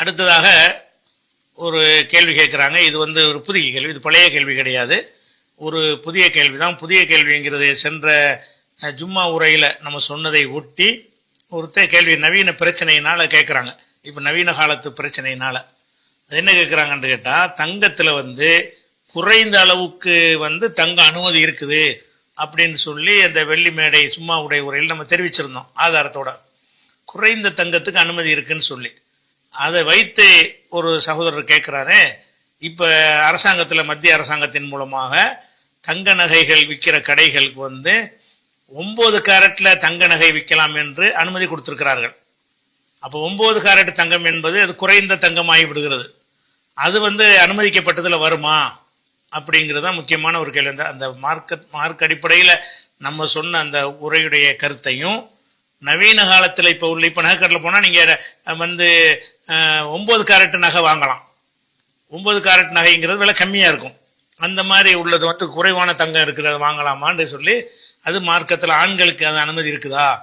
அடுத்ததாக ஒரு கேள்வி கேட்குறாங்க. இது வந்து ஒரு புதிய கேள்வி. இது பழைய கேள்வி கிடையாது. ஒரு புதிய கேள்வி தான் புதிய கேள்விங்கிறது சென்ற ஜும்மா உரையில் நம்ம சொன்னதை ஒட்டி ஒருத்தர் கேள்வி நவீன பிரச்சனையினால் கேட்குறாங்க. இப்போ நவீன காலத்து பிரச்சனையினால். அது என்ன கேட்குறாங்கன்னு கேட்டால் தங்கத்தில் வந்து குறைந்த அளவுக்கு வந்து தங்க அனுமதி இருக்குது அப்படின்னு சொல்லி அந்த வெள்ளி மேடை சும்மா உடை உரையில் நம்ம தெரிவிச்சிருந்தோம். ஆதாரத்தோட. குறைந்த தங்கத்துக்கு அனுமதி இருக்குன்னு சொல்லி. அதை வைத்து ஒரு சகோதரர் கேட்குறாரு இப்போ அரசாங்கத்தில் மத்திய அரசாங்கத்தின் மூலமாக தங்க நகைகள் விற்கிற கடைகளுக்கு வந்து ஒம்பது கேரட்டில் தங்க நகை விற்கலாம் என்று அனுமதி கொடுத்துருக்கிறார்கள். அப்போ ஒம்பது கேரட் தங்கம் என்பது அது குறைந்த தங்கமாகி விடுகிறது. அது வந்து அனுமதிக்கப்பட்டதில் வருமா? அப்படிங்கிறது தான் முக்கியமான ஒரு கேள்வி. அந்த அந்த மார்க் அடிப்படையில் நம்ம சொன்ன அந்த உரையுடைய கருத்தையும் நவீன காலத்தில் இப்போ உள்ள இப்போ நகைக்கடையில் போனால் நீங்கள் வந்து ஒம்பது கேரட் நகை வாங்கலாம். ஒம்பது கேரட் நகைங்கிறது விலை கம்மியாக இருக்கும். அந்த மாதிரி உள்ளது வந்து குறைவான தங்கம் இருக்குது அதை வாங்கலாமான்னு சொல்லி அது மார்க்கத்தில் ஆண்களுக்கு அது அனுமதி இருக்குதா?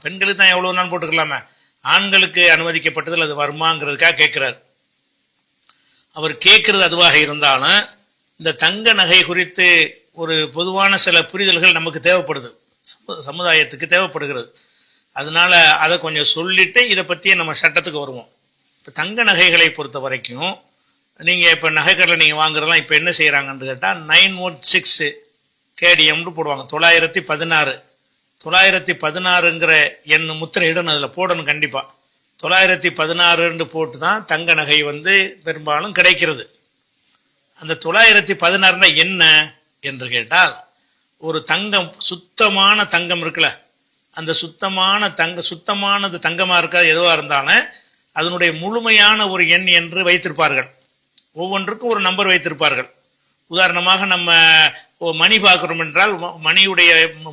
பெண்களுக்கு தான் எவ்வளோ நாள் போட்டுக்கலாமே? ஆண்களுக்கு அனுமதிக்கப்பட்டதில் அது வருமாங்கிறதுக்காக கேட்குறாரு. அவர் கேட்குறது அதுவாக இருந்தாலும் இந்த தங்க நகை குறித்து ஒரு பொதுவான சில புரிதல்கள் நமக்கு தேவைப்படுது. சமு- சமுதாயத்துக்கு தேவைப்படுகிறது. அதனால அதை கொஞ்சம் சொல்லிட்டு இதை பற்றியே நம்ம சட்டத்துக்கு வருவோம். இப்போ தங்க நகைகளை பொறுத்த வரைக்கும் நீங்கள் இப்போ நகைக்கடையில் நீங்கள் வாங்குறதெல்லாம் இப்போ என்ன செய்கிறாங்கன்னு கேட்டால் நைன் ஒன் சிக்ஸு கேடிஎம்னு போடுவாங்க. தொள்ளாயிரத்தி பதினாறு. தொள்ளாயிரத்தி பதினாறுங்கிற எண் முத்திரையிடணும் அதில் போடணும் கண்டிப்பாக தொள்ளாயிரத்தி பதினாறுன்னு போட்டு தான் தங்க நகை வந்து பெரும்பாலும் கிடைக்கிறது. அந்த தொள்ளாயிரத்தி பதினாறுனா என்ன என்று கேட்டால் ஒரு தங்கம் சுத்தமான தங்கம் இருக்குல்ல அந்த சுத்தமான தங்க சுத்தமானது தங்கமாக இருக்காது எதுவாக இருந்தாலும் அதனுடைய முழுமையான ஒரு எண் என்று வைத்திருப்பார்கள். ஒவ்வொன்றுக்கும் ஒரு நம்பர் வைத்திருப்பார்கள். உதாரணமாக நம்ம மணி பார்க்குறோம் என்றால் மணியுடைய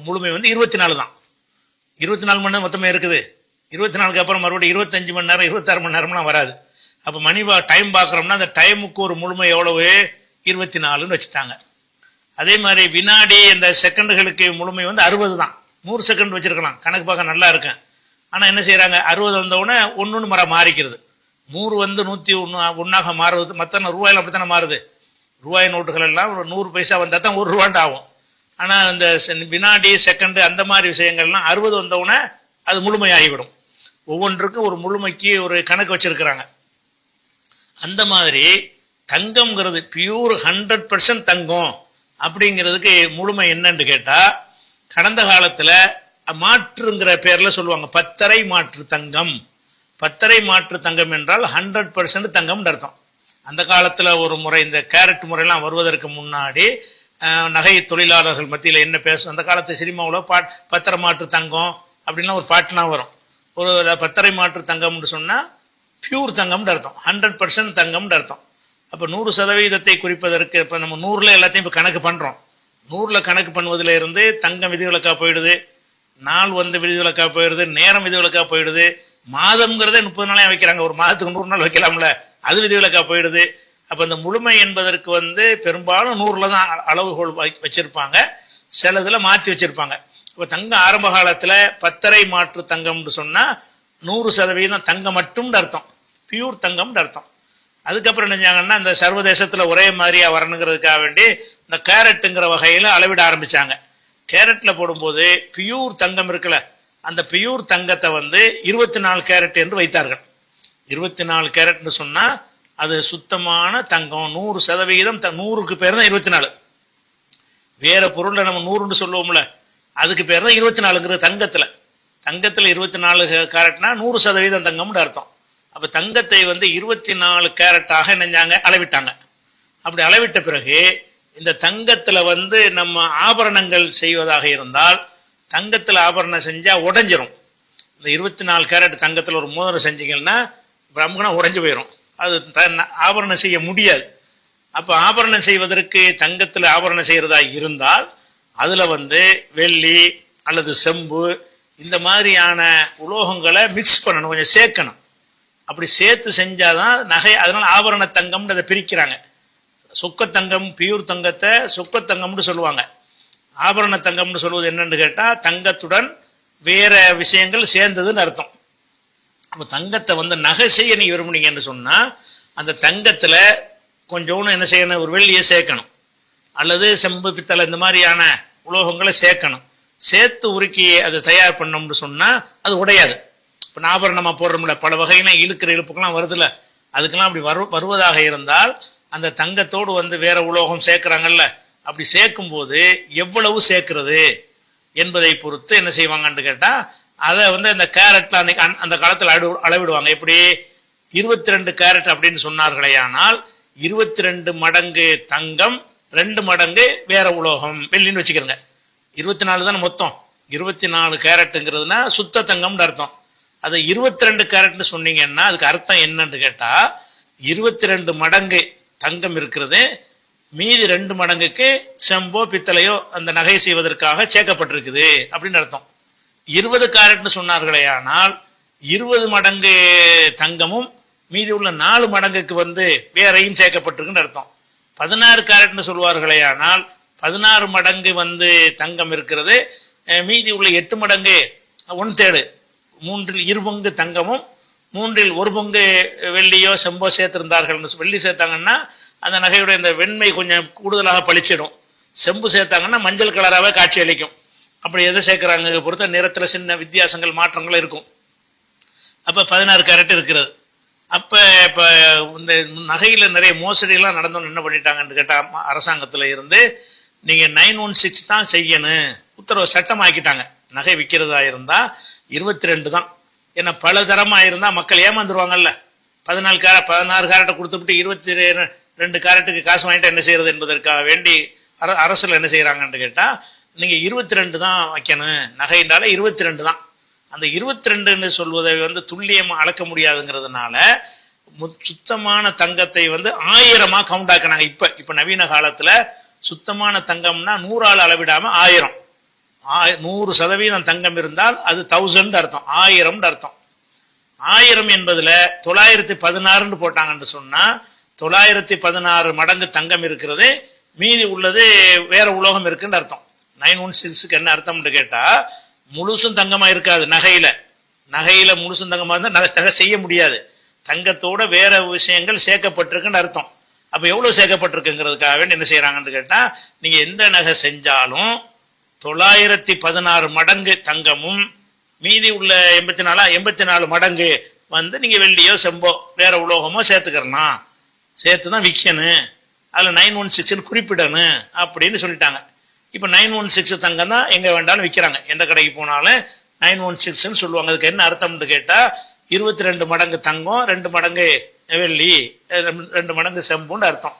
முழுமை வந்து இருபத்தி நாலு தான். இருபத்தி நாலு மணி நேரம் மொத்தமே இருக்குது. இருபத்தி நாலுக்கு அப்புறம் மறுபடியும் இருபத்தஞ்சு மணி நேரம் இருபத்தாறு மணி நேரம்லாம் வராது. அப்போ மணி பா டைம் பார்க்குறோம்னா அந்த டைமுக்கு ஒரு முழுமை எவ்வளவு? இருபத்தி நாலுன்னு வச்சுட்டாங்க. அதே மாதிரி வினாடி இந்த செகண்டுகளுக்கு முழுமை வந்து அறுபது தான். நூறு செகண்ட் வச்சுருக்கலாம். கணக்கு பார்க்க நல்லா இருக்கும் ஆனால் என்ன செய்கிறாங்க அறுபது வந்தவுடனே ஒன்று மரம் மாறிக்கிறது. நூறு வந்து நூற்றி ஒன்று ஒன்றாக மாறுவது மற்ற ரூபாயில் அப்படித்தானே மாறுது. ரூபாய் நோட்டுகள் எல்லாம் ஒரு நூறு பைசா வந்தால் தான் ஒரு ரூபாண்டு ஆகும். ஆனால் இந்த செ- வினாடி செகண்டு அந்த மாதிரி விஷயங்கள்லாம் அறுபது வந்தவுடனே அது முழுமையாகிவிடும். ஒவ்வொன்றுக்கும் ஒரு முழுமைக்கு ஒரு கணக்கு வச்சுருக்கிறாங்க. அந்த மாதிரி தங்கம்ங்கிறது பியூர் ஹண்ட்ரட் பர்சன்ட் தங்கம் அப்படிங்கிறதுக்கு முழுமை என்னன்னு கேட்டால் கடந்த காலத்தில் மாற்றுங்கிற பேரில் சொல்லுவாங்க. பத்தரை மாற்று தங்கம். பத்தரை மாற்று தங்கம் என்றால் ஹண்ட்ரட் பர்சன்ட் தங்கம்னு அர்த்தம். அந்த காலத்தில் ஒரு முறை இந்த கேரட் முறையெல்லாம் வருவதற்கு முன்னாடி நகை தொழிலாளர்கள் மத்தியில் என்ன பேசும் அந்த காலத்து சினிமாவில் பாட் பத்தரை மாற்று தங்கம் அப்படின்லாம் ஒரு பாட்டுலாம் வரும். ஒரு பத்தரை மாற்று தங்கம்னு சொன்னால் பியூர் தங்கம்னு அர்த்தம். ஹண்ட்ரட் பர்சன்ட் தங்கம்னு அர்த்தம். அப்போ நூறு சதவீதத்தை குறிப்பதற்கு இப்போ நம்ம நூறில் எல்லாத்தையும் இப்போ கணக்கு பண்ணுறோம் நூறில் கணக்கு பண்ணுவதில் இருந்து தங்கம் விதிவிலக்காக போயிடுது. நாள் வந்து விதிவிலக்கா போயிடுது நேரம் விதிவிலக்கா போயிடுது. மாதம்ங்கிறதே முப்பது நாளே வைக்கிறாங்க. ஒரு மாதத்துக்கு நூறு நாள் வைக்கலாம்ல. அது விதிவிலக்கா போயிடுது. அப்போ இந்த முழுமை என்பதற்கு வந்து பெரும்பாலும் நூறில் தான் அளவுகோல் வை வச்சிருப்பாங்க. சில இதில் மாற்றி வச்சிருப்பாங்க. இப்போ தங்கம் ஆரம்ப காலத்தில் பத்தரை மாற்று தங்கம்னு சொன்னால் நூறு சதவீதம் தங்கம் மட்டும்னு அர்த்தம். பியூர் தங்கம்னு அர்த்தம். அதுக்கப்புறம் என்ன செஞ்சாங்கன்னா இந்த சர்வதேசத்துல ஒரே மாதிரியா வரணுங்கிறதுக்காக வேண்டி இந்த கேரட்டுங்கிற வகையில அளவிட ஆரம்பிச்சாங்க. கேரட்ல போடும்போது பியூர் தங்கம் இருக்குல்ல அந்த பியூர் தங்கத்தை வந்து இருபத்தி நாலு கேரட் என்று வைத்தார்கள். இருபத்தி நாலு கேரட்னு சொன்னால் அது சுத்தமான தங்கம். நூறு சதவிகிதம் த- நூறுக்கு பேர் தான் இருபத்தி நாலு வேற பொருளில் நம்ம நூறுன்னு சொல்லுவோம்ல அதுக்கு பேர் தான் இருபத்தி நாலுங்கிறது தங்கத்தில். தங்கத்தில் இருபத்தி நாலு கேரட்னா நூறு சதவீதம் தங்கம்னு அர்த்தம். அப்போ தங்கத்தை வந்து இருபத்தி நாலு கேரட்டாக நினைஞ்சாங்க அளவிட்டாங்க. அப்படி அளவிட்ட பிறகு இந்த தங்கத்துல வந்து நம்ம ஆபரணங்கள் செய்வதாக இருந்தால் தங்கத்துல ஆபரணம் செஞ்சா உடஞ்சிரும். இந்த இருபத்தி நாலு கேரட் தங்கத்துல ஒரு மோதிரம் செஞ்சீங்கன்னா பிரம்மணம் உடஞ்சு போயிடும் அது த- ஆபரணம் செய்ய முடியாது. அப்போ ஆபரணம் செய்வதற்கு தங்கத்தில் ஆபரணம் செய்கிறதா இருந்தால் அதில் வந்து வெள்ளி அல்லது செம்பு இந்த மாதிரியான உலோகங்களை மிக்ஸ் பண்ணணும் கொஞ்சம் சேர்க்கணும். அப்படி சேர்த்து செஞ்சாதான் நகை அதனால ஆபரண தங்கம்னு அதை பிரிக்கிறாங்க. சொக்கத்தங்கம் பியூர் தங்கத்தை சொக்கத்தங்கம்னு சொல்லுவாங்க. ஆபரண தங்கம்னு சொல்வது என்னன்னு கேட்டால் தங்கத்துடன் வேற விஷயங்கள் சேர்ந்ததுன்னு அர்த்தம். அப்போ தங்கத்தை வந்து நகை செய்ய நீ விரும்புனீங்கன்னு சொன்னால் அந்த தங்கத்தில் கொஞ்சோன்னு என்ன செய்யணும்? ஒரு வெள்ளியை சேர்க்கணும். அல்லது செம்பு பித்தளை இந்த மாதிரியான உலோகங்களை சேர்க்கணும். சேர்த்து உருக்கி அதை தயார் பண்ணோம்னு சொன்னால் அது உடையாது. இப்போ ஆபரணமா போடுறோம்ல பல வகையின இழுக்கிற இழுப்புக்கெல்லாம் வருதுல்ல. அதுக்கெல்லாம் அப்படி வரு வருவதாக இருந்தால் அந்த தங்கத்தோடு வந்து வேற உலோகம் சேர்க்குறாங்கல்ல அப்படி சேர்க்கும் போது எவ்வளவு சேர்க்கிறது என்பதை பொறுத்து என்ன செய்வாங்கன்னு கேட்டால் அதை வந்து அந்த கேரட்டில் அன்னைக்கு அந்த- அந்த காலத்தில் அளவு அளவிடுவாங்க. எப்படி? இருபத்தி ரெண்டு கேரட் அப்படின்னு சொன்னார்களே ஆனால் இருபத்தி ரெண்டு மடங்கு தங்கம் ரெண்டு மடங்கு வேற உலோகம். வெள்ளின்னு வச்சுக்கிறோங்க இருபத்தி நாலு தானே மொத்தம். இருபத்தி நாலு கேரட்டுங்கிறதுனா சுத்த தங்கம்னு அர்த்தம். அதை இருபத்தி ரெண்டு கேரட்னு சொன்னீங்கன்னா அதுக்கு அர்த்தம் என்னன்னு கேட்டால் இருபத்தி ரெண்டு மடங்கு தங்கம் இருக்கிறது மீதி ரெண்டு மடங்குக்கு செம்போ பித்தளையோ அந்த நகை செய்வதற்காக சேர்க்கப்பட்டிருக்குது அப்படின்னு அர்த்தம். இருபது கேரட்னு சொன்னார்களே ஆனால் இருபது மடங்கு தங்கமும் மீதி உள்ள நாலு மடங்குக்கு வந்து வேறையும் சேர்க்கப்பட்டிருக்குன்னு அர்த்தம். பதினாறு கேரட்னு சொல்வார்களே ஆனால் பதினாறு மடங்கு வந்து தங்கம் இருக்கிறது மீதி உள்ள எட்டு மடங்கு ஒன் தேர்டு மூன்றில் இருபங்கு தங்கமும் மூன்றில் ஒரு பங்கு வெள்ளியோ செம்போ சேர்த்திருந்தார்கள் வெள்ளி சேர்த்தாங்கன்னா அந்த நகையுடைய இந்த வெண்மை கொஞ்சம் கூடுதலாக பளிச்சிடும். செம்பு சேர்த்தாங்கன்னா மஞ்சள் கலராகவே காட்சி அளிக்கும். அப்படி எதை சேர்க்குறாங்க? பொறுத்த நிறத்தில் சின்ன வித்தியாசங்கள் மாற்றங்கள் இருக்கும். அப்போ பதினாறு கேரட் இருக்கிறது. அப்போ இப்போ இந்த நகையில் நிறைய மோசடியெல்லாம் நடந்தோன்னு என்ன பண்ணிட்டாங்கன்னு கேட்டால் அரசாங்கத்தில் இருந்து நீங்கள் நைன் ஒன் சிக்ஸ் தான் செய்யணும். உத்தரவு சட்டம் ஆக்கிட்டாங்க நகை விற்கிறதா இருந்தால் இருபத்தி ரெண்டு தான். ஏன்னா பல தரமாக இருந்தால் மக்கள் ஏமாந்துருவாங்கல்ல? பதினாலு கேர பதினாறு கேரட்டை கொடுத்துவிட்டு இருபத்தி ரெண்டு கேரட்டுக்கு காசு வாங்கிட்டு என்ன செய்யறது என்பதற்காக வேண்டி அர அரசில் என்ன செய்கிறாங்கன்னு கேட்டால் நீங்கள் இருபத்தி ரெண்டு தான் வைக்கணும். நகைன்றால இருபத்தி ரெண்டு தான். அந்த இருபத்தி ரெண்டுன்னு சொல்வதை வந்து துல்லியமாக அளக்க முடியாதுங்கிறதுனால மு- சுத்தமான தங்கத்தை வந்து ஆயிரமாக கவுண்ட் ஆக்கினாங்க இப்போ. இப்போ நவீன காலத்தில் சுத்தமான தங்கம்னா நூறால் அளவிடாமல் ஆயிரம். நூறு சதவீதம் தங்கம் இருந்தால் அது தௌசண்ட் அர்த்தம். ஆயிரம் அர்த்தம். ஆயிரம் என்பதுல தொள்ளாயிரத்தி பதினாறுன்னு போட்டாங்கன்னு சொன்னா தொள்ளாயிரத்தி பதினாறு மடங்கு தங்கம் இருக்கிறது. மீதி உள்ளது வேற உலோகம் இருக்குன்னு அர்த்தம். நைன் ஒன் சிக்ஸுக்கு என்ன அர்த்தம்னு கேட்டா முழுசும் தங்கமா இருக்காது நகையில. நகையில முழுசும் தங்கமா இருந்தால் நகை நகை செய்ய முடியாது. தங்கத்தோட வேற விஷயங்கள் சேர்க்கப்பட்டிருக்குன்னு அர்த்தம். அப்போ எவ்வளோ சேர்க்கப்பட்டிருக்குங்கிறதுக்காக வேண்டி என்ன செய்யறாங்கன்னு கேட்டால் நீங்கள் எந்த நகை செஞ்சாலும் தொள்ளாயிரத்தி பதினாறு மடங்கு தங்கமும் மீதி உள்ள எண்பத்தி நாலா எண்பத்தி நாலு மடங்கு வந்து நீங்க வெள்ளியோ செம்போ வேற உலோகமோ சேர்த்துக்கிறலாம் சேர்த்து தான் விற்கணும் அதில் நைன் ஒன் சிக்ஸ்னு குறிப்பிடணும் அப்படின்னு சொல்லிட்டாங்க. இப்போ நைன் ஒன் சிக்ஸ் தங்கம் தான் எங்கே வேண்டாலும் விற்கிறாங்க எந்த கடைக்கு போனாலும் நைன் ஒன் சிக்ஸ்ன்னு சொல்லுவாங்க. அதுக்கு என்ன அர்த்தம்னு கேட்டால் இருபத்தி ரெண்டு மடங்கு தங்கம் ரெண்டு மடங்கு வெள்ளி ரெண்டு- ரெண்டு மடங்கு செம்புன்னு அர்த்தம்.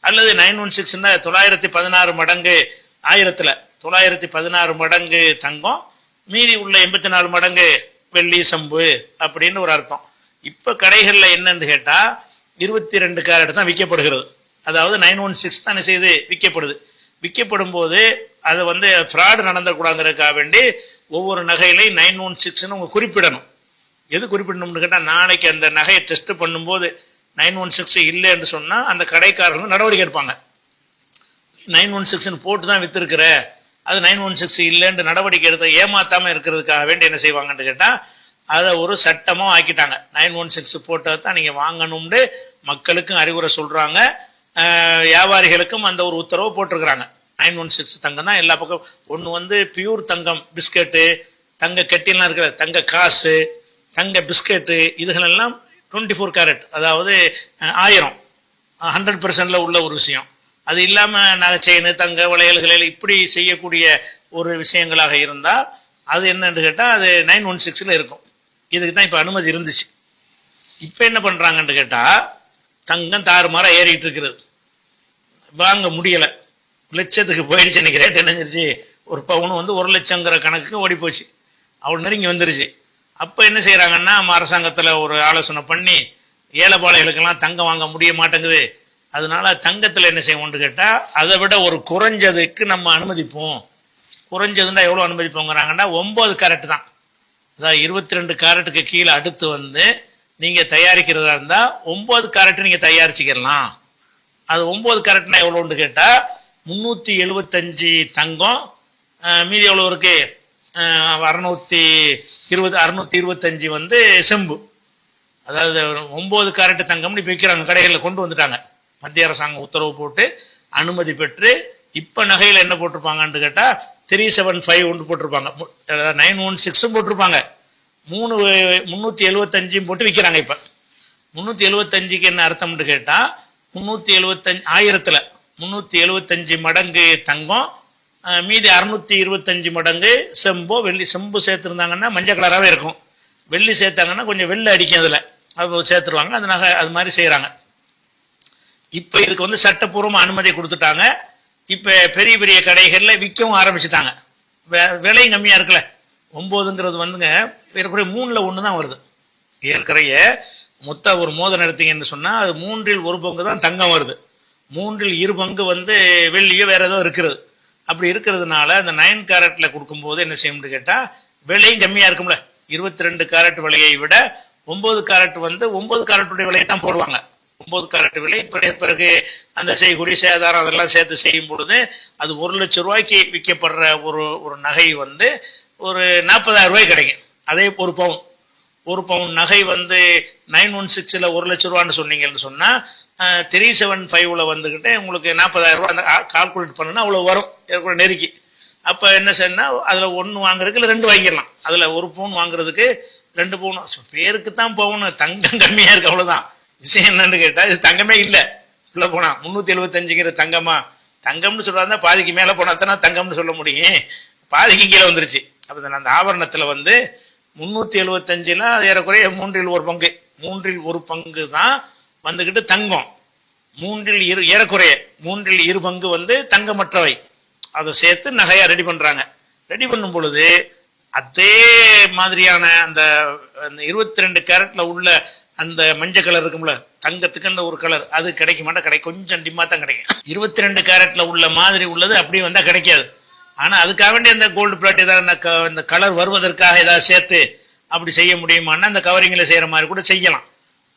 அல்லது நைன் ஒன் சிக்ஸ்னா தொள்ளாயிரத்தி பதினாறு மடங்கு ஆயிரத்தில். தொள்ளாயிரத்தி பதினாறு மடங்கு தங்கம் மீதி உள்ள எண்பத்தி நாலு மடங்கு வெள்ளி சம்பு அப்படின்னு ஒரு அர்த்தம். இப்போ கடைகளில் என்னன்னு கேட்டால் இருபத்தி ரெண்டு கேரட் தான் விற்கப்படுகிறது. அதாவது நைன் ஒன் சிக்ஸ் தான் செய்து விற்கப்படுது. விற்கப்படும் போது அதை வந்து ஃப்ராடு நடந்தக்கூடாதுங்கிறதுக்காக வேண்டி ஒவ்வொரு நகையிலையும் நைன் ஒன் சிக்ஸ்னு உங்கள் குறிப்பிடணும். எது குறிப்பிடணும்னு கேட்டால் நாளைக்கு அந்த நகையை டெஸ்ட் பண்ணும்போது நைன் ஒன் சிக்ஸ் இல்லைன்னு சொன்னால் அந்த கடைக்காரர்கள் நடவடிக்கை எடுப்பாங்க. நைன் ஒன் சிக்ஸ்னு போட்டு தான் வித்துருக்கிற. அது நைன் ஒன் சிக்ஸ் இல்லைன்னு நடவடிக்கை எடுத்த ஏமாத்தாம இருக்கிறதுக்காக வேண்டி என்ன செய்வாங்கன்னு கேட்டால் அதை ஒரு சட்டமாக ஆக்கிட்டாங்க. நைன் ஒன் சிக்ஸ் போட்டதை தான் நீங்கள் வாங்கணும்னு மக்களுக்கும் அறிவுரை சொல்கிறாங்க வியாபாரிகளுக்கும் அந்த ஒரு உத்தரவு போட்டிருக்கிறாங்க. நைன் ஒன் சிக்ஸ் தங்கம் தான் எல்லா பக்கம். ஒன்று வந்து பியூர் தங்கம் பிஸ்கெட்டு தங்க கெட்டிலாம் இருக்கிற தங்க காசு தங்க பிஸ்கெட்டு இதுகளெல்லாம் டுவெண்ட்டி ஃபோர் கேரட் அதாவது ஆயிரம். ஹண்ட்ரட் பர்சன்டில் உள்ள ஒரு விஷயம். அது இல்லாம நகைச்செயின் தங்க வளையல்களில் இப்படி செய்யக்கூடிய ஒரு விஷயங்களாக இருந்தால் அது என்னன்னு கேட்டால் அது நைன் ஒன் சிக்ஸில் இருக்கும். இதுக்கு தான் இப்போ அனுமதி இருந்துச்சு. இப்போ என்ன பண்ணுறாங்கன்னு கேட்டால் தங்கம் தாறுமாறாக ஏறிக்கிட்டு இருக்கிறது வாங்க முடியலை. லட்சத்துக்கு போயிடுச்சு இன்னைக்கு ரேட் என்னஞ்சிருச்சு ஒரு பவுன் வந்து ஒரு லட்சங்கிற கணக்குக்கு ஓடி போச்சு அவ்வளோ நெருங்கி வந்துருச்சு. அப்போ என்ன செய்கிறாங்கன்னா நம்ம அரசாங்கத்தில் ஒரு ஆலோசனை பண்ணி ஏழைப்பாளைகளுக்கெல்லாம் தங்கம் வாங்க முடிய மாட்டேங்குது. அதனால தங்கத்தில் என்ன செய்வோம்னு கேட்டால் அதை விட ஒரு குறைஞ்சதுக்கு நம்ம அனுமதிப்போம். குறைஞ்சதுன்னா எவ்வளோ அனுமதிப்போங்கிறாங்கன்னா ஒம்பது கேரட் தான். அதாவது இருபத்தி ரெண்டு கேரட்டுக்கு கீழே அடுத்து வந்து நீங்கள் தயாரிக்கிறதா இருந்தால் ஒம்பது கேரட் நீங்கள் தயாரிச்சுக்கிடலாம் அது ஒம்பது கேரட்னா எவ்வளோன்னு கேட்டால் முந்நூற்றி எழுபத்தஞ்சி தங்கம் மீதி எவ்வளோ இருக்கு? அறநூற்றி இருபது அறுநூற்றி இருபத்தஞ்சி வந்து செம்பு. அதாவது ஒம்பது கேரட் தங்கம்னு இப்போ விற்கிறாங்க கடைகளில் கொண்டு வந்துட்டாங்க. மத்திய அரசாங்கம் உத்தரவு போட்டு அனுமதி பெற்று இப்போ நகையில் என்ன போட்டிருப்பாங்கன்னு கேட்டால் த்ரீ செவன் ஃபைவ் ஒன்று போட்டிருப்பாங்க. நைன் ஒன் சிக்ஸும் போட்டிருப்பாங்க. மூணு முந்நூற்றி எழுபத்தஞ்சும் போட்டு விற்கிறாங்க இப்போ. முந்நூற்றி எழுபத்தஞ்சுக்கு என்ன அர்த்தம்னு கேட்டால் முந்நூற்றி எழுபத்தஞ்சு ஆயிரத்தில் முந்நூற்றி எழுபத்தஞ்சு மடங்கு தங்கம் மீதி அறுநூத்தி இருபத்தஞ்சு மடங்கு செம்போ வெள்ளி செம்பு சேர்த்துருந்தாங்கன்னா மஞ்சள் கலராகவே இருக்கும். வெள்ளி சேர்த்தாங்கன்னா கொஞ்சம் வெள்ளை அடிக்கும் அதில். அது சேர்த்துருவாங்க அது நகை அது மாதிரி செய்கிறாங்க இப்போ இதுக்கு வந்து சட்டப்பூர்வமாக அனுமதி கொடுத்துட்டாங்க. இப்போ பெரிய பெரிய கடைகளில் விற்கவும் ஆரம்பிச்சிட்டாங்க. விலையும் கம்மியாக இருக்குல்ல. ஒம்போதுங்கிறது வந்துங்க ஏற்கனவே மூணில் ஒன்று தான் வருது. ஏற்கனவே மொத்த ஒரு மோதல் எடுத்தீங்கன்னு சொன்னால் அது மூன்றில் ஒரு பங்கு தான் தங்கம் வருது. மூன்றில் இரு பங்கு வந்து வெள்ளியோ வேற ஏதோ இருக்கிறது. அப்படி இருக்கிறதுனால அந்த நைன் கேரட்டில் கொடுக்கும்போது என்ன செய்யணும்னு கேட்டால் விலையும் கம்மியாக இருக்கும்ல. இருபத்தி ரெண்டு கேரட் விலையை விட ஒன்பது கேரட் வந்து ஒன்பது கேரட்டுடைய விலையை தான் போடுவாங்க. ஒன்பது கேரட் விலை பிறகு பிறகு அந்த செய்யக்கூடிய சேதாரம் அதெல்லாம் சேர்த்து செய்யும் பொழுது அது ஒரு லட்சம் ரூபாய்க்கு விற்கப்படுற ஒரு ஒரு நகை வந்து ஒரு நாற்பதாயிரம் ரூபாய் கிடைக்கும். அதே ஒரு பவுன். ஒரு பவுன் நகை வந்து நைன் ஒன் சிக்ஸில் ஒரு லட்ச ரூபான்னு சொன்னீங்கன்னு சொன்னால் த்ரீ செவன் ஃபைவ்ல வந்துக்கிட்டு உங்களுக்கு நாற்பதாயிரம் ரூபா அந்த கால்குலேட் பண்ணுன்னா அவ்வளோ வரும். ஏற்கனவே நெருக்கி. அப்போ என்ன செய்யணும் அதில் ஒன்று வாங்குறதுக்கு இல்லை ரெண்டு வாங்கிடலாம். அதில் ஒரு பவுன் வாங்குறதுக்கு ரெண்டு பவுன். பேருக்கு தான் பவுன். தங்கம் கம்மியாக இருக்குது அவ்வளோதான் விஷயம் என்னன்னு கேட்டால் இது தங்கமே இல்லை. உள்ள போனா முந்நூற்றி எழுபத்தஞ்சுங்கிற தங்கமா? தங்கம்னு சொல்றாருந்தா பாதிக்கு மேலே போனா தானே தங்கம்னு சொல்ல முடியும். பாதிக்கு கீழே வந்துருச்சு. அப்போ அந்த ஆபரணத்துல வந்து முந்நூற்றி எழுபத்தஞ்சில் ஏறக்குறைய மூன்றில் ஒரு பங்கு. மூன்றில் ஒரு பங்கு தான் வந்துக்கிட்டு தங்கம். மூன்றில் இரு ஏறக்குறைய மூன்றில் இரு பங்கு வந்து தங்கமற்றவை. அதை சேர்த்து நகையா ரெடி பண்றாங்க. ரெடி பண்ணும் பொழுது அதே மாதிரியான அந்த அந்த இருபத்தி ரெண்டு கேரட்ல உள்ள அந்த மஞ்சள் கலர் இருக்கும்ல தங்கத்துக்கு அந்த ஒரு கலர் அது கிடைக்க மாட்டா கிடைக்கும் கொஞ்சம் டிம்மா தான் கிடைக்கும். இருபத்தி ரெண்டு கேரட்ல உள்ள மாதிரி உள்ளது அப்படி வந்தா கிடைக்காது. ஆனா அதுக்காக வேண்டி அந்த கோல்டு பிளாட் ஏதாவது அந்த கலர் வருவதற்காக ஏதாவது சேர்த்து அப்படி செய்ய முடியுமான்னா அந்த கவரிங்ல செய்யற மாதிரி கூட செய்யலாம்.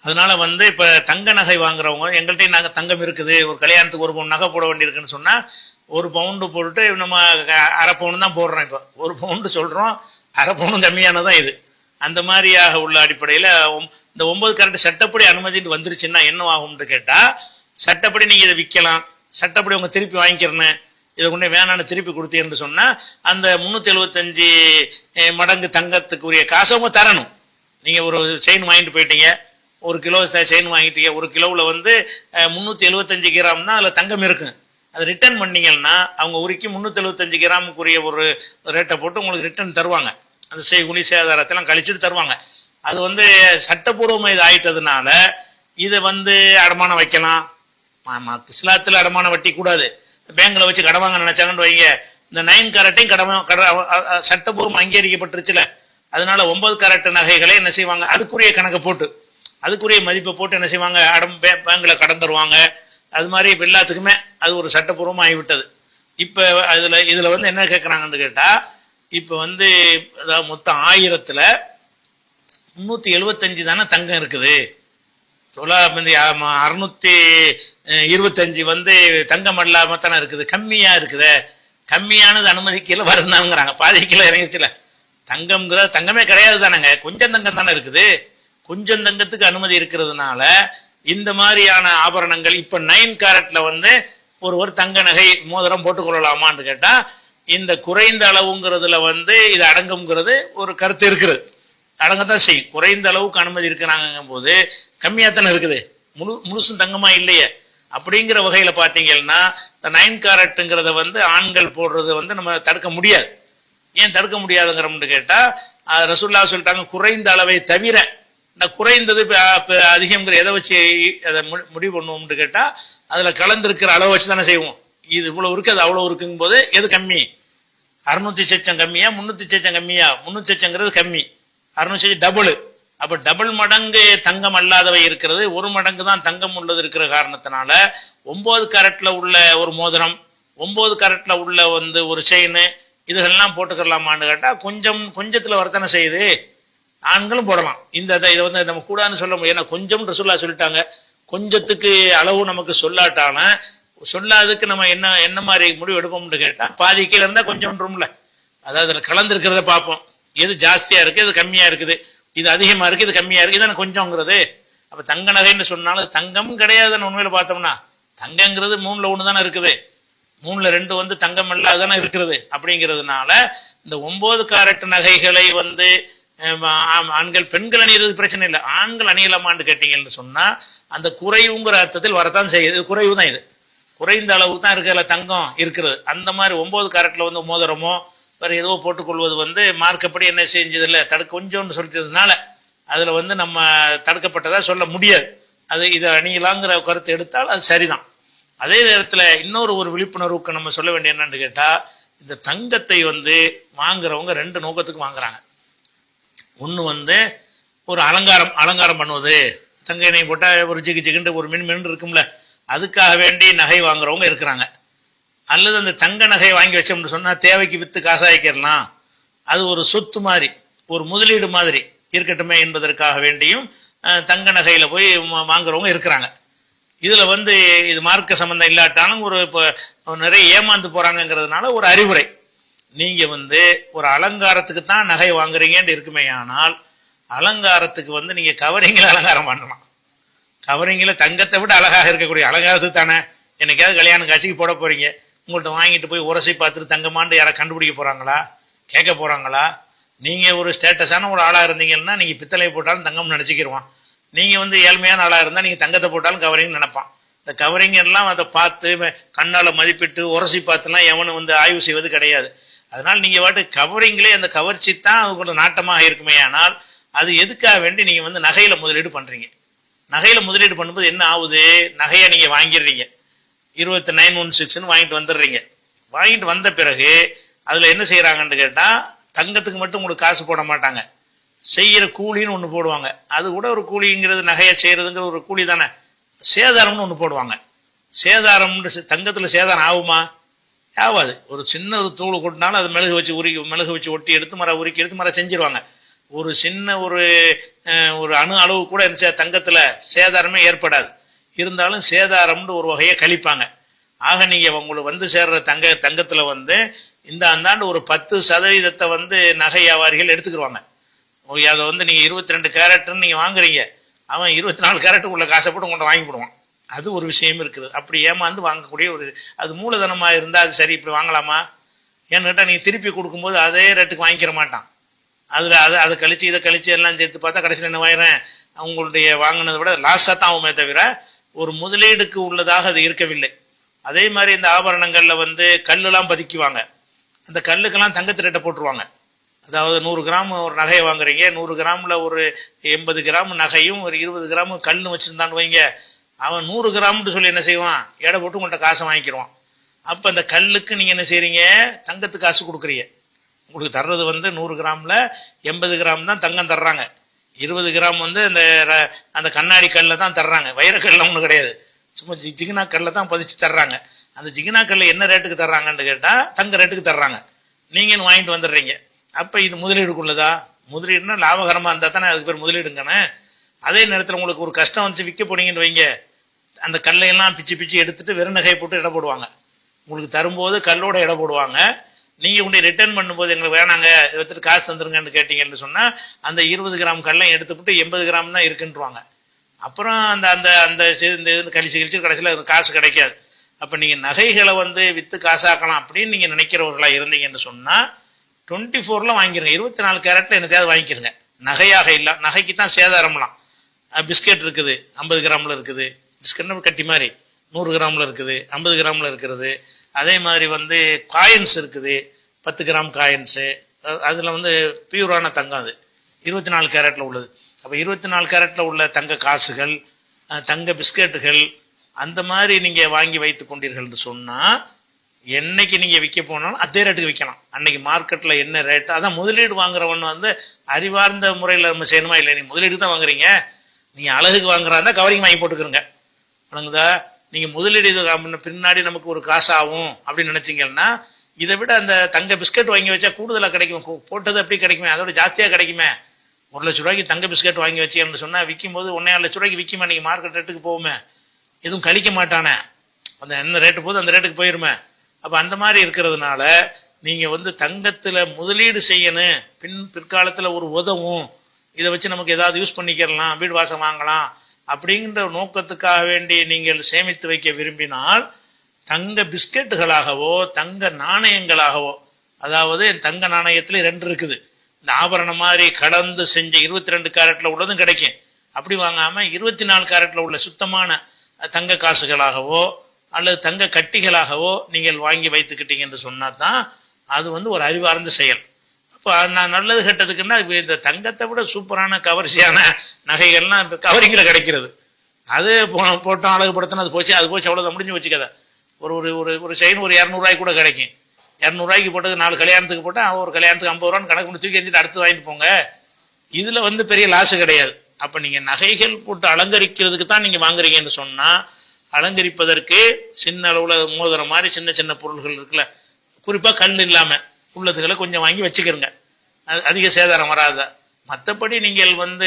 அதனால வந்து இப்ப தங்க நகை வாங்குறவங்க எங்கள்கிட்ட நாங்கள் தங்கம் இருக்குது ஒரு கல்யாணத்துக்கு ஒரு பவுன் நகை போட வேண்டியிருக்குன்னு சொன்னா ஒரு பவுண்டு போட்டுட்டு நம்ம அரை பவுன் தான் போடுறோம் இப்போ. ஒரு பவுண்டு சொல்றோம் அரை பவுன் கம்மியானதான் இது. அந்த மாதிரியாக உள்ள அடிப்படையில் இந்த ஒன்பது கரண்ட் சட்டப்படி அனுமதிட்டு வந்துருச்சுன்னா என்ன ஆகும்னு கேட்டா சட்டப்படி நீங்க இதை விற்கலாம் சட்டப்படி உங்க திருப்பி வாங்கிக்கிறேன்னு இதை கொண்டு வேணான்னு திருப்பி கொடுத்தீங்கன்னு சொன்னா அந்த முன்னூத்தி எழுபத்தஞ்சு மடங்கு தங்கத்துக்குரிய காசை அவங்க தரணும். நீங்க ஒரு செயின் வாங்கிட்டு போயிட்டீங்க ஒரு கிலோ செயின் வாங்கிட்டீங்க ஒரு கிலோவில் வந்து முந்நூற்றி எழுபத்தஞ்சு கிராம் தான் அதில் தங்கம் இருக்கும். அது ரிட்டர்ன் பண்ணீங்கன்னா அவங்க உருக்கி முந்நூற்றி எழுபத்தஞ்சு கிராமுக்குரிய ஒரு ரேட்டை போட்டு உங்களுக்கு ரிட்டர்ன் தருவாங்க. அந்த செய்குலி சேதாரத்தெல்லாம் கழிச்சிட்டு தருவாங்க. அது வந்து சட்டப்பூர்வமாக இது ஆயிட்டதுனால இதை வந்து அடமானம் வைக்கலாம். ஆமா இஸ்லாத்தில் அடமானம் வட்டி கூடாது பேங்க்ல வச்சு கடன் வாங்க நினைச்சாங்கன்னு வைங்க. இந்த நைன் கேரட்டையும் கடன் கட சட்டப்பூர்வம் அங்கீகரிக்கப்பட்டுருச்சுல. அதனால ஒன்பது கேரட் நகைகளை என்ன செய்வாங்க? அதுக்குரிய கணக்கை போட்டு அதுக்குரிய மதிப்பை போட்டு என்ன செய்வாங்க? அடம் பே- பேங்க்ல கடன் தருவாங்க. அது மாதிரி இப்போ எல்லாத்துக்குமே அது ஒரு சட்டப்பூர்வமாக ஆகிவிட்டது. இப்போ அதில் இதில் வந்து என்ன கேட்குறாங்கன்னு கேட்டால் இப்போ வந்து அதாவது மொத்தம் ஆயிரத்தில் முந்நூற்றி எழுபத்தஞ்சு தானே தங்கம் இருக்குது. தொள்ளாயிரத்தி அறுநூத்தி இருபத்தஞ்சு வந்து தங்கம் இல்லாம தானே இருக்குது. கம்மியாக இருக்குது. கம்மியானது அனுமதிக்கல வருந்தாங்கிறாங்க பாதி கிலோ இறங்கிச்சுல தங்கம்ங்கிற தங்கமே கிடையாது தானேங்க. கொஞ்சம் தங்கம் தானே இருக்குது. கொஞ்சம் தங்கத்துக்கு அனுமதி இருக்கிறதுனால இந்த மாதிரியான ஆபரணங்கள் இப்போ நைன் கேரட்ல வந்து ஒருவர் தங்க நகை மோதிரம் போட்டுக்கொள்ளலாமான்னு கேட்டால் இந்த குறைந்த அளவுங்கிறதுல வந்து இது அடங்குங்கிறது ஒரு கருத்து இருக்கிறது அடங்கத்தான் செய்யும். குறைந்த அளவுக்கு அனுமதி இருக்கிறாங்கும் போது கம்மியாக தானே இருக்குது. முழு முழுசும் தங்கமா இல்லையே. அப்படிங்கிற வகையில் பார்த்தீங்கன்னா இந்த நைன் கேரட்டுங்கிறத வந்து ஆண்கள் போடுறது வந்து நம்ம தடுக்க முடியாது. ஏன் தடுக்க முடியாதுங்கிறோம்னு கேட்டால் ரசுல்லா சொல்லிட்டாங்க குறைந்த அளவை தவிர இந்த குறைந்தது இப்போ அதிகம்ங்கிற எதை வச்சு அதை மு- முடிவு பண்ணுவோம்னு கேட்டால் அதில் கலந்துருக்கிற அளவை வச்சு தானே செய்வோம். இது இவ்வளோ இருக்குது அது அவ்வளோ இருக்குங்கும் போது எது கம்மி? அறுநூத்தி சச்சம் கம்மியா முந்நூற்றி சச்சம் கம்மியா? முந்நூற்றி சச்சங்கிறது கம்மி. அறுநூற்றி டபுள் அப்ப டபுள் மடங்கு தங்கம் அல்லாதவை இருக்கிறது. ஒரு மடங்கு தான் தங்கம் உள்ளது இருக்கிற காரணத்தினால ஒன்பது கேரட்ல உள்ள ஒரு மோதிரம் ஒன்பது கேரட்ல உள்ள வந்து ஒரு செயின் இதுகள்லாம் போட்டுக்கலாமான்னு கேட்டால் கொஞ்சம் கொஞ்சத்தில் வர்த்தனை செய்யுது ஆண்களும் போடலாம். இந்த இதை இதை வந்து நம்ம கூடாதுன்னு சொல்ல முடியும். ஏன்னா கொஞ்சம் ரசுல்லா சொல்லிட்டாங்க. கொஞ்சத்துக்கு அளவு நமக்கு சொல்லாட்டான சொல்லாததுக்கு நம்ம என்ன என்ன மாதிரி முடிவு எடுப்போம்னு கேட்டால் பாதி கீழே இருந்தால் கொஞ்சம் ரூம்ல அதாவது கலந்துருக்கிறத பார்ப்போம். எது ஜாஸ்தியா இருக்கு எது கம்மியா இருக்குது? இது அதிகமா இருக்கு இது கம்மியா இருக்கு இதான கொஞ்சங்கிறது அப்ப தங்க நகைன்னு சொன்னாலும் தங்கம் கிடையாதுன்னு உண்மையில பார்த்தோம்னா. தங்கங்கிறது மூணுல ஒண்ணு தானே இருக்குது. மூணுல ரெண்டு வந்து தங்கம் இல்லாதானே இருக்கிறது அப்படிங்கிறதுனால இந்த ஒன்பது கேரட் நகைகளை வந்து ஆண்கள் பெண்கள் அணியிறது பிரச்சனை இல்லை. ஆண்கள் அணியலாமான்னு கேட்டீங்கன்னு சொன்னா அந்த குறைவுங்கிற அர்த்தத்தில் வரத்தான் செய்யுது. குறைவு தான் இது. குறைந்த அளவுக்கு தான் இருக்கிற தங்கம் இருக்கிறது அந்த மாதிரி ஒன்பது காரட்ல வந்து மோதிரமோ வேறு ஏதோ போட்டுக்கொள்வது வந்து மார்க்கப்படி என்ன செஞ்சதில்லை. தடு கொஞ்சோன்னு கொஞ்சம்னு சொல்லிட்டதுனால அதில் வந்து நம்ம தடுக்கப்பட்டதாக சொல்ல முடியாது. அது இதை அணியலாங்கிற கருத்து எடுத்தால் அது சரிதான். அதே நேரத்தில் இன்னொரு ஒரு விழிப்புணர்வுக்கு நம்ம சொல்ல வேண்டிய என்னன்னு கேட்டால் இந்த தங்கத்தை வந்து வாங்குறவங்க ரெண்டு நோக்கத்துக்கு வாங்குறாங்க. ஒன்று வந்து ஒரு அலங்காரம் அலங்காரம் பண்ணுவது. தங்க எண்ணெய் போட்டால் ஒரு ஜிகு ஜிகுண்டு ஒரு மின் மின் இருக்கும்ல அதுக்காக வேண்டி நகை வாங்குறவங்க இருக்கிறாங்க. அல்லது அந்த தங்க நகையை வாங்கி வச்சோம்னு சொன்னால் தேவைக்கு விற்று காசாய்க்கிடலாம் அது ஒரு சொத்து மாதிரி ஒரு முதலீடு மாதிரி இருக்கட்டுமே என்பதற்காக வேண்டியும் தங்க நகையில் போய் வாங்குறவங்க இருக்கிறாங்க. இதில் வந்து இது மார்க்க சம்மந்தம் இல்லாட்டாலும் ஒரு இப்போ நிறைய ஏமாந்து போகிறாங்கங்கிறதுனால ஒரு அறிவுரை. நீங்கள் வந்து ஒரு அலங்காரத்துக்கு தான் நகை வாங்குறீங்கன்னு இருக்குமே ஆனால் அலங்காரத்துக்கு வந்து நீங்கள் கவரிங்கில் அலங்காரம் பண்ணலாம். கவரிங்கில் தங்கத்தை விட அழகாக இருக்கக்கூடிய அலங்காரத்துக்கு தானே. என்னைக்காவது கல்யாண காட்சிக்கு போட போகிறீங்க உங்கள்கிட்ட வாங்கிட்டு போய் உரசி பார்த்துட்டு தங்கமாண்டு யாரை கண்டுபிடிக்க போகிறாங்களா கேட்க போகிறாங்களா நீங்கள் ஒரு ஸ்டேட்டஸான ஒரு ஆளாக இருந்தீங்கன்னா நீங்கள் பித்தளை போட்டாலும் தங்கம் நினச்சிக்கிடுவான் நீங்கள் வந்து ஏழ்மையான ஆளாக இருந்தால் நீங்கள் தங்கத்தை போட்டாலும் கவரிங் நினைப்பான். இந்த கவரிங் எல்லாம் அதை பார்த்து கண்ணால் மதிப்பிட்டு உரசி பார்த்துலாம் எவனும் வந்து ஆய்வு செய்வது கிடையாது. அதனால் நீங்கள் வாட்டு கவரிங்களே அந்த கவர்ச்சி தான் உங்களோட நாட்டமாக இருக்குமே ஆனால் அது எதுக்காக வேண்டி நீங்கள் வந்து நகையில் முதலீடு பண்ணுறீங்க நகையில் முதலீடு பண்ணும்போது என்ன ஆகுது? நகையை நீங்கள் வாங்கிடுறீங்க. இருபத்தி நைன் ஒன் சிக்ஸ்னு வாங்கிட்டு வந்துடுறீங்க. வாங்கிட்டு வந்த பிறகு அதில் என்ன செய்கிறாங்கன்னு கேட்டால் தங்கத்துக்கு மட்டும் உங்களுக்கு காசு போட மாட்டாங்க. செய்கிற கூலின்னு ஒன்று போடுவாங்க. அது கூட ஒரு கூலிங்கிறது நகையை செய்கிறதுங்கிற ஒரு கூலி தானே. சேதாரம்னு ஒன்று போடுவாங்க. சேதாரம்னு தங்கத்தில் சேதாரம் ஆகுமா? ஆகாது. ஒரு சின்ன ஒரு தூள் கொட்டினாலும் அது மெழுகு வச்சு உருக்கி மெழுகு வச்சு ஒட்டி எடுத்து மர உருக்கி எடுத்து மர செஞ்சிருவாங்க. ஒரு சின்ன ஒரு ஒரு அணு அளவு கூட இருந்துச்சு தங்கத்தில் சேதாரமே ஏற்படாது. இருந்தாலும் சேதாரம்னு ஒரு வகையை கழிப்பாங்க. ஆக நீங்கள் உங்களுக்கு வந்து சேர்ற தங்க தங்கத்தில் வந்து இந்த அந்தாண்டு ஒரு பத்து சதவீதத்தை வந்து நகை வியாபாரிகள் எடுத்துக்கிடுவாங்க அதை வந்து நீங்கள் இருபத்தி ரெண்டு கேரட்னு நீங்கள் வாங்குறீங்க. அவன் இருபத்தி நாலு கேரட்டுக்கு உள்ள காசை போட்டு உங்கள்கிட்ட வாங்கி போடுவான். அது ஒரு விஷயம் இருக்குது. அப்படி ஏமாந்து வாங்கக்கூடிய ஒரு அது மூலதனமாக இருந்தால் அது சரி இப்படி வாங்கலாமா? ஏன்னு கேட்டால் நீங்கள் திருப்பி கொடுக்கும்போது அதே ரேட்டுக்கு வாங்கிக்கிற மாட்டான். அதில் அதை அதை கழிச்சு இதை கழிச்சு எல்லாம் சேர்த்து பார்த்தா கடைசியில் என்ன வாயிறேன் அவங்களுடைய வாங்கினதை விட லாஸாக தான் ஆகுமே தவிர ஒரு முதலீடுக்கு உள்ளதாக அது இருக்கவில்லை. அதே மாதிரி இந்த ஆபரணங்களில் வந்து கல்லுலாம் பதிக்குவாங்க. அந்த கல்லுக்கெல்லாம் தங்கத்து ரேட்டை போட்டுருவாங்க. அதாவது நூறு கிராம் ஒரு நகையை வாங்குறீங்க நூறு கிராமில் ஒரு எண்பது கிராம் நகையும் ஒரு இருபது கிராம் கல்லும் வச்சுருந்தான்னு வைங்க. அவன் நூறு கிராம்னு சொல்லி என்ன செய்வான்? எடை போட்டு உங்கள்கிட்ட காசை வாங்கிக்கிடுவான் அப்போ அந்த கல்லுக்கு நீங்கள் என்ன செய்கிறீங்க தங்கத்துக்கு காசு கொடுக்குறீங்க. உங்களுக்கு தர்றது வந்து நூறு கிராமில் எண்பது கிராம் தான் தங்கம் தர்றாங்க. இருபது கிராம் வந்து அந்த ர- அந்த கண்ணாடி கல்லில் தான் தர்றாங்க. வைரக்கல்லாம் ஒன்றும் கிடையாது. சும்மா ஜி ஜிகினா கல்லை தான் பதிச்சு தர்றாங்க. அந்த ஜிகினா கல்லை என்ன ரேட்டுக்கு தர்றாங்கன்னு கேட்டால் தங்க ரேட்டுக்கு தர்றாங்க. நீங்கள் வாங்கிட்டு வந்துடுறீங்க? அப்போ இது முதலீடுக்குள்ளதா? முதலீடுனா லாபகரமாக இருந்தால் தானே அதுக்கு பேர் முதலீடுங்கண்ணே அதே நேரத்தில் உங்களுக்கு ஒரு கஷ்டம் வந்து விற்க போனீங்கன்னு வைங்க. அந்த கல்லையெல்லாம் பிச்சு பிச்சு எடுத்துட்டு வெறும் நகையை போட்டு இட போடுவாங்க. உங்களுக்கு தரும்போது கல்லோட இட போடுவாங்க. நீங்கள் கொண்டு ரிட்டர்ன் பண்ணும்போது எங்களுக்கு வேணாங்க இதை காசு தந்துருங்கன்னு கேட்டீங்கன்னு சொன்னால் அந்த இருபது கிராம் கல்லையும் எடுத்துவிட்டு எண்பது கிராம் தான் இருக்குன்றுவாங்க. அப்புறம் அந்த அந்த அந்த இந்த இது கழிச்சு கழிச்சு கடைசியில் அது காசு கிடைக்காது. அப்போ நீங்கள் நகைகளை வந்து விற்று காசாக்கலாம் அப்படின்னு நீங்கள் நினைக்கிறவர்களாக இருந்தீங்கன்னு சொன்னால் டுவெண்ட்டி ஃபோரில் வாங்கிருங்க. இருபத்தி நாலு கேரட்டில் என்னத்தையாவது வாங்கிக்கிறங்க நகையாக இல்லை நகைக்கு தான் சேதாரம்லாம். அஹ் பிஸ்கெட் இருக்குது ஐம்பது கிராமில் இருக்குது. பிஸ்கட்னு கட்டி மாதிரி நூறு கிராமில் இருக்குது ஐம்பது கிராமில் இருக்கிறது. அதே மாதிரி வந்து காயின்ஸ் இருக்குது. பத்து கிராம் காயின்ஸு அதில் வந்து பியூரான தங்கம் அது. இருபத்தி நாலு கேரட்டில் உள்ளது. அப்போ இருபத்தி நாலு கேரட்டில் உள்ள தங்க காசுகள் தங்க பிஸ்கெட்டுகள் அந்த மாதிரி நீங்கள் வாங்கி வைத்து கொண்டீர்கள்னு சொன்னால் என்னைக்கு நீங்கள் விற்க போனாலும் அதே ரேட்டுக்கு விற்கலாம். அன்னைக்கு மார்க்கெட்டில் என்ன ரேட்டு அதான் முதலீடு வாங்குறவன் வந்து அறிவார்ந்த முறையில் நம்ம செய்யணுமா இல்லை நீங்கள் முதலீடு தான் வாங்குறீங்க. நீங்கள் அழகுக்கு வாங்குறாந்தா கவரிங் வாங்கி போட்டுக்கிறங்க வணங்குதா? நீங்கள் முதலீடு இது பின்னாடி நமக்கு ஒரு காசாகும் அப்படின்னு நினச்சிங்கன்னா இதை விட அந்த தங்க பிஸ்கட் வாங்கி வச்சா கூடுதலாக கிடைக்கும். போட்டது அப்படி கிடைக்குமே? அதோட ஜாஸ்தியாக கிடைக்குமே? ஒரு லட்ச ரூபாய்க்கு தங்க பிஸ்கட் வாங்கி வச்சீங்கன்னு சொன்னால் விற்கும் போது ஒன்னே லட்ச ரூபாய்க்கு விற்குமா நீங்கள் மார்க்கெட் ரேட்டுக்கு போகுமே. எதுவும் கழிக்க மாட்டானே. அந்த என்ன ரேட்டு போது அந்த ரேட்டுக்கு போயிருமே. அப்போ அந்த மாதிரி இருக்கிறதுனால நீங்கள் வந்து தங்கத்தில் முதலீடு செய்யணும். பின் பிற்காலத்தில் ஒரு உதவும். இதை வச்சு நமக்கு ஏதாவது யூஸ் பண்ணிக்கிறலாம் வீடு வாசம் வாங்கலாம். அப்படிங்கிற நோக்கத்துக்காக வேண்டி நீங்கள் சேமித்து வைக்க விரும்பினால் தங்க பிஸ்கெட்டுகளாகவோ தங்க நாணயங்களாகவோ அதாவது தங்க நாணயத்தில் ரெண்டு இருக்குது. இந்த ஆபரணம் மாதிரி கடந்து செஞ்ச இருபத்தி ரெண்டு கேரட்டில் உள்ளதும் கிடைக்கும். அப்படி வாங்காமல் இருபத்தி நாலு கேரட்டில் உள்ள சுத்தமான தங்க காசுகளாகவோ அல்லது தங்க கட்டிகளாகவோ நீங்கள் வாங்கி வைத்துக்கிட்டீங்கன்னு சொன்னா தான் அது வந்து ஒரு அறிவார்ந்த செயல். நான் நல்லது கெட்டதுக்குன்னா இந்த தங்கத்தை விட சூப்பரான கவர்ச்சியான நகைகள்லாம் இப்போ கவரிங்கில் கிடைக்கிறது. அது போட்டோம் அழகுபடுத்தினா அது போச்சு அது போச்சு அவ்வளோதான் முடிஞ்சு வச்சுக்கத ஒரு ஒரு ஒரு ஒரு செயின் ஒரு இரநூறுவாய்க்கு கூட கிடைக்கும். இரநூறுவாய்க்கு போட்டது நாலு கல்யாணத்துக்கு போட்டால் ஒரு கல்யாணத்துக்கு ஐம்பது ரூபான்னு கணக்கு பண்ணி தூக்கி எஞ்சிட்டு அடுத்து வாங்கிட்டு போங்க. இதில் வந்து பெரிய லாஸ் கிடையாது. அப்போ நீங்கள் நகைகள் போட்டு அலங்கரிக்கிறதுக்கு தான் நீங்கள் வாங்குறீங்கன்னு சொன்னால் அலங்கரிப்பதற்கு சின்ன அளவில் மோதிரம் மாதிரி சின்ன சின்ன பொருள்கள் இருக்குல்ல. குறிப்பாக கல் இல்லாமல் உள்ளதுகளை கொஞ்சம் வாங்கி வச்சுக்கிறங்க. அது அதிக சேதாரம் வராத. மற்றபடி நீங்கள் வந்து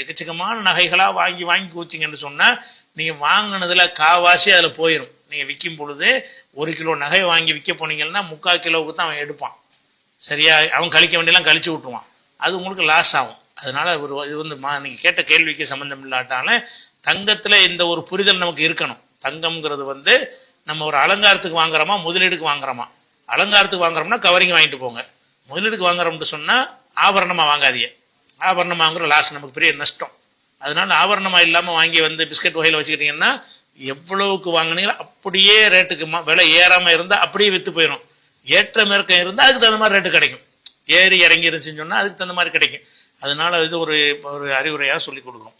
எக்கச்சக்கமான நகைகளாக வாங்கி வாங்கி கூச்சிங்கன்னு சொன்னால் நீங்கள் வாங்கினதில் காவாசி அதில் போயிடும் நீங்கள் விற்கும் பொழுது ஒரு கிலோ நகை வாங்கி விற்க போனீங்கன்னா முக்கால் கிலோவுக்கு தான் அவன் எடுப்பான். சரியா? அவன் கழிக்க வேண்டியெல்லாம் கழிச்சு விட்டுருவான். அது உங்களுக்கு லாஸ் ஆகும். அதனால ஒரு இது வந்து மா நீங்கள் கேட்ட கேள்விக்கு சம்மந்தம் இல்லாட்டாலும் தங்கத்தில் இந்த ஒரு புரிதல் நமக்கு இருக்கணும். தங்கம்ங்கிறது வந்து நம்ம ஒரு அலங்காரத்துக்கு வாங்குறோமா முதலீடுக்கு வாங்குறோமா? அலங்காரத்துக்கு வாங்குறோம்னா கவரிங் வாங்கிட்டு போங்க. முதலீடுக்கு வாங்குறோம்னு சொன்னால் ஆபரணமாக வாங்காதீங்க. ஆபரணம் வாங்குற லாஸ் நமக்கு பெரிய நஷ்டம். அதனால ஆபரணமாக இல்லாமல் வாங்கி வந்து பிஸ்கட் வகையில் வச்சுக்கிட்டிங்கன்னா எவ்வளவுக்கு வாங்கினீங்களோ அப்படியே ரேட்டுக்கு விலை ஏறாமல் இருந்தால் அப்படியே விற்று போயிடும் ஏற்ற மேற்கம் இருந்தால் அதுக்கு தகுந்த மாதிரி ரேட்டு கிடைக்கும். ஏறி இறங்கி இருந்துச்சுன்னு சொன்னால் அதுக்கு தகுந்த மாதிரி கிடைக்கும். அதனால இது ஒரு ஒரு அறிவுரையாக சொல்லி கொடுக்குறோம்.